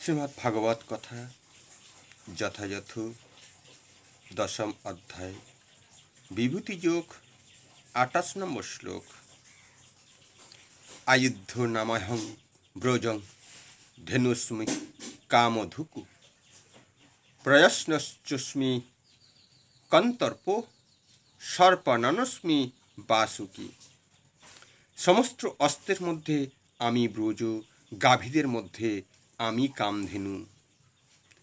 শ্রীমৎ ভাগবত কথা, যথাযথ, দশম অধ্যায়, বিভূতি যোগ আটাশ নম্বর শ্লোক। আয়ুদ্ধ নামাহং ব্রজং ধেনুস্মি কামধুকু। প্রয়স্নশ্চস্মি কন্তর্প সর্পনানস্মি বাসুকি। সমস্ত অস্ত্রের মধ্যে আমি ব্রজ, গাভীদের মধ্যে আমি কামধেনু।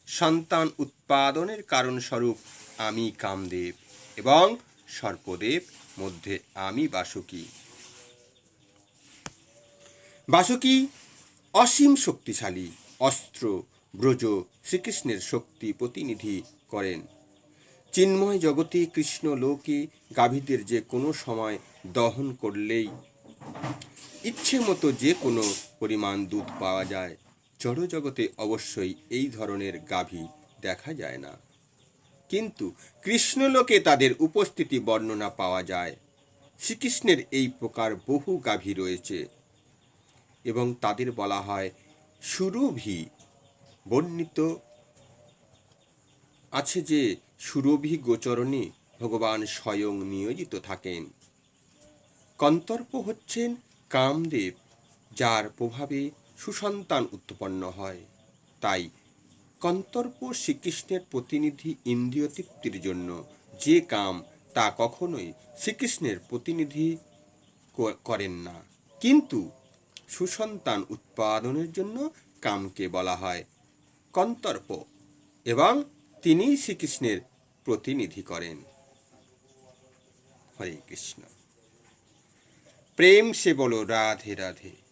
সন্তান উৎপাদনের কারণস্বরূপ আমি কামদেব এবং সর্পদেব মধ্যে আমি বাসুকি। বাসুকি অসীম শক্তিশালী, অস্ত্র, ব্রজ, শ্রীকৃষ্ণের শক্তি প্রতিনিধি করেন। চিন্ময় জগতে কৃষ্ণ লোকে গাভীদের যে কোনো সময় দহন করলেই ইচ্ছে মতো যে কোনো পরিমাণ দুধ পাওয়া যায়। জড় জগতে অবশ্যই এই ধরনের গাভী দেখা যায় না। কিন্তু কৃষ্ণলোকে তাদের উপস্থিতি বর্ণনা পাওয়া যায়। শ্রীকৃষ্ণের এই প্রকার বহু গাভী রয়েছে এবং তাদের বলা হয় সুরভি। বর্ণিত আছে যে সুরভি গোচরণে ভগবান স্বয়ং নিয়োজিত থাকেন। কন্তর্প হচ্ছেন কামদেব, যার প্রভাবে সুসন্তান উৎপন্ন হয়। তাই কন্তর্প শ্রীকৃষ্ণের প্রতিনিধি ইন্দ্রিয় তৃপ্তির জন্য যে কাম তা কখনোই শ্রীকৃষ্ণের প্রতিনিধি করেন না। কিন্তু সুসন্তান উৎপাদনের জন্য কামকে বলা হয় কন্তর্প এবং তিনিই শ্রীকৃষ্ণের প্রতিনিধি করেন। হরে কৃষ্ণ। প্রেম সে বলো রাধে রাধে।